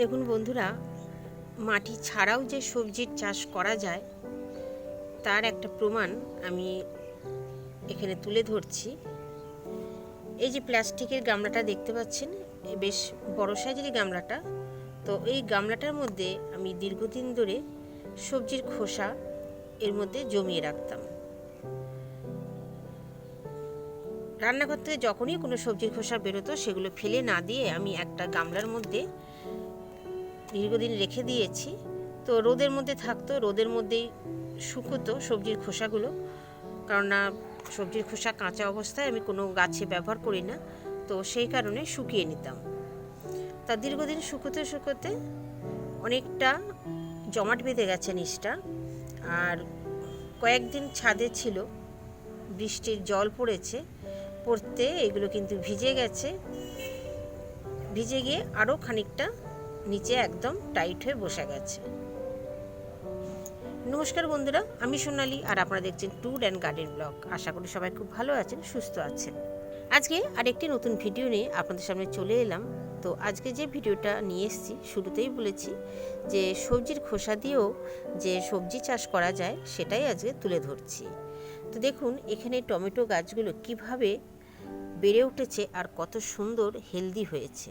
দেখুন বন্ধুরা, মাটি ছাড়াও যে সবজির চাষ করা যায়, তার একটা প্রমাণ আমি এখানে তুলে ধরছি। এই যে প্লাস্টিকের গামলাটা দেখতে পাচ্ছেন বেশ বড় সাইজেরই গামলাটা। তো এই গামলাটার মধ্যে আমি দীর্ঘদিন ধরে সবজির খোসা এর মধ্যে জমিয়ে রাখতাম। রান্নাঘর থেকে যখনই কোনো সবজির খোসা বেরোতো, সেগুলো ফেলে না দিয়ে আমি একটা গামলার মধ্যে দীর্ঘদিন রেখে দিয়েছি। তো রোদের মধ্যে থাকতো, রোদের মধ্যেই শুকোতো সবজির খোসাগুলো। কারণ না সবজির খোসা কাঁচা অবস্থায় আমি কোনো গাছে ব্যবহার করি না, তো সেই কারণে শুকিয়ে নিতাম। তা দীর্ঘদিন শুকোতে শুকোতে অনেকটা জমাট বেঁধে গেছে নিচটা। আর কয়েকদিন ছাদে ছিল, বৃষ্টির জল পড়েছে, পড়তে এগুলো কিন্তু ভিজে গেছে। ভিজে গিয়ে আরও খানিকটা নিচে একদম টাইট হয়ে বসে গেছে। নমস্কার বন্ধুরা, আমি সোনালি আর আপনারা দেখছেন ট্যুর অ্যান্ড গার্ডেন ব্লগ। আশা করি সবাই খুব ভালো আছেন, সুস্থ আছেন। আজকে আরেকটি নতুন ভিডিও নিয়ে আপনাদের সামনে চলে এলাম। তো আজকে যে ভিডিওটা নিয়ে এসেছি, শুরুতেই বলেছি যে সবজির খোসা দিয়েও যে সবজি চাষ করা যায়, সেটাই আজকে তুলে ধরছি। তো দেখুন, এখানে টমেটো গাছগুলো কীভাবে বেড়ে উঠেছে আর কত সুন্দর হেলদি হয়েছে।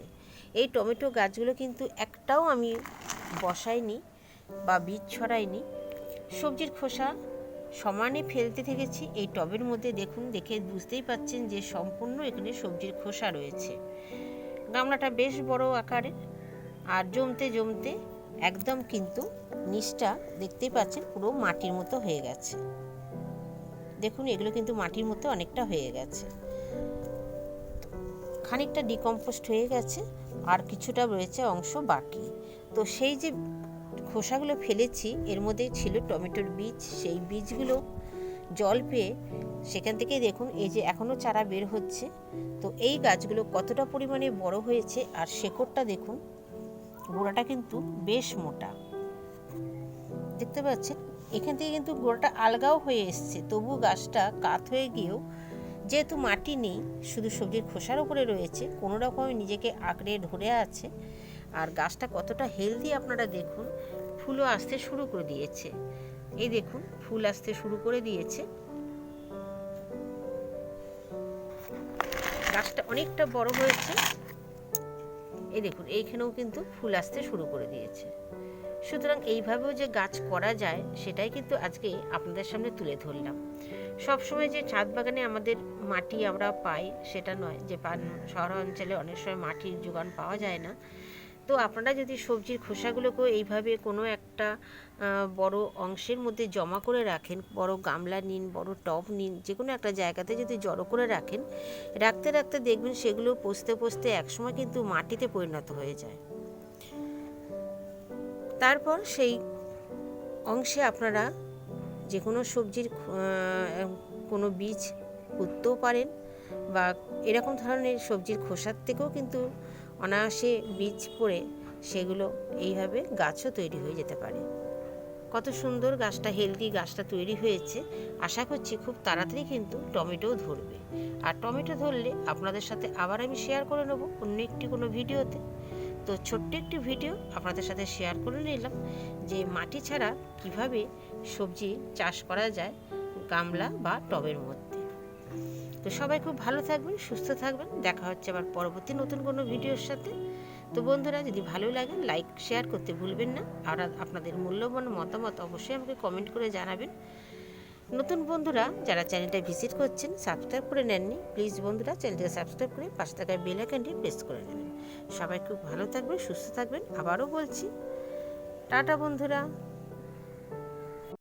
এই টমেটো গাছগুলো কিন্তু একটাও আমি বসাইনি বা বীজ ছড়াইনি। সবজির খোসা সমানে ফেলতে থেকেছি। এই টবের মধ্যে দেখুন, দেখে বুঝতেই পাচ্ছেন যে সম্পূর্ণ এখানে সবজির খোসা রয়েছে। গামলাটা বেশ বড় আকারের আর জমতে জমতে একদম কিন্তু নিচটা দেখতেই পাচ্ছেন পুরো মাটির মতো হয়ে গেছে। দেখুন, এগুলো কিন্তু মাটির মধ্যে অনেকটা হয়ে গেছে। খানিকটা ডিকম্পোস্ট হয়ে গেছে, আর কিছুটা রয়েছে অংশ বাকি। তো সেই যে খোসাগুলো ফেলেছি, এর মধ্যে ছিল টমেটোর বীজ। সেই বীজগুলো জল পেয়ে সেখান থেকে দেখুন, এই যে এখনও চারা বের হচ্ছে। তো এই গাছগুলো কতটা পরিমাণে বড় হয়েছে, আর শেকড়টা দেখুন, গোড়াটা কিন্তু বেশ মোটা। দেখতে পাচ্ছেন? এখান থেকে কিন্তু গোড়াটা আলগাও হয়ে এসছে। তবু গাছটা কাত হয়ে গিয়েও যেহেতু মাটি নেই, শুধু সবজির খোসার উপরে রয়েছে, কোনো রকম নিজেকে আঁকড়ে ধরে আছে। আর গাছটা কতটা হেলদি আপনারা দেখুন, ফুলও আসতে শুরু করে দিয়েছে। এই দেখুন, ফুল আসতে শুরু করে দিয়েছে। গাছটা অনেকটা বড় হয়েছে। এই দেখুন, এইখানেও কিন্তু ফুল আসতে শুরু করে দিয়েছে। সুতরাং এইভাবেও যে গাছ করা যায়, সেটাই কিন্তু আজকে আপনাদের সামনে তুলে ধরলাম। সবসময় যে ছাদ বাগানে আমাদের মাটি আমরা পাই, সেটা নয় যে শহর অঞ্চলে অনেক সময় মাটির যোগান পাওয়া যায় না। তো আপনারা যদি সবজির খোসাগুলোকেও এইভাবে কোনো একটা বড় অংশের মধ্যে জমা করে রাখেন, বড় গামলা নিন, বড় টব নিন যে কোনো একটা জায়গাতে যদি জড়ো করে রাখেন, রাখতে রাখতে দেখবেন সেগুলো পচতে পচতে একসময় কিন্তু মাটিতে পরিণত হয়ে যায়। তারপর সেই অংশে আপনারা যে কোনো সবজির কোনো বীজ পুঁততেও পারেন বা এরকম ধরনের সবজির খোসার থেকেও কিন্তু অনায়াসে বীজ পড়ে সেগুলো এইভাবে গাছও তৈরি হয়ে যেতে পারে। কত সুন্দর গাছটা, হেলদি গাছটা তৈরি হয়েছে। আশা করছি খুব তাড়াতাড়ি কিন্তু টমেটোও ধরবে। আর টমেটো ধরলে আপনাদের সাথে আবার আমি শেয়ার করে নেব অন্য একটি কোনো ভিডিওতে। তো ছোট্ট একটি ভিডিও আপনাদের সাথে শেয়ার করে নিলাম যে মাটি ছাড়া কীভাবে সবজি চাষ করা যায় গামলা বা টবের মধ্যে। তো সবাই খুব ভালো থাকবেন, সুস্থ থাকবেন। দেখা হচ্ছে আবার পরবর্তী নতুন কোনো ভিডিওর সাথে। তো বন্ধুরা, যদি ভালো লাগে লাইক শেয়ার করতে ভুলবেন না। আর আপনাদের মূল্যবান মতামত অবশ্যই আমাকে কমেন্ট করে জানাবেন। নতুন বন্ধুরা, যারা চ্যানেলটা ভিজিট করছেন সাবস্ক্রাইব করে নেননি প্লিজ বন্ধুরা চ্যানেলটা সাবস্ক্রাইব করে পাশে থাকা বেল আইকনটি প্রেস করে নেবেন। সবাই খুব ভালো থাকবেন, সুস্থ থাকবেন। আবারও বলছি, টাটা বন্ধুরা।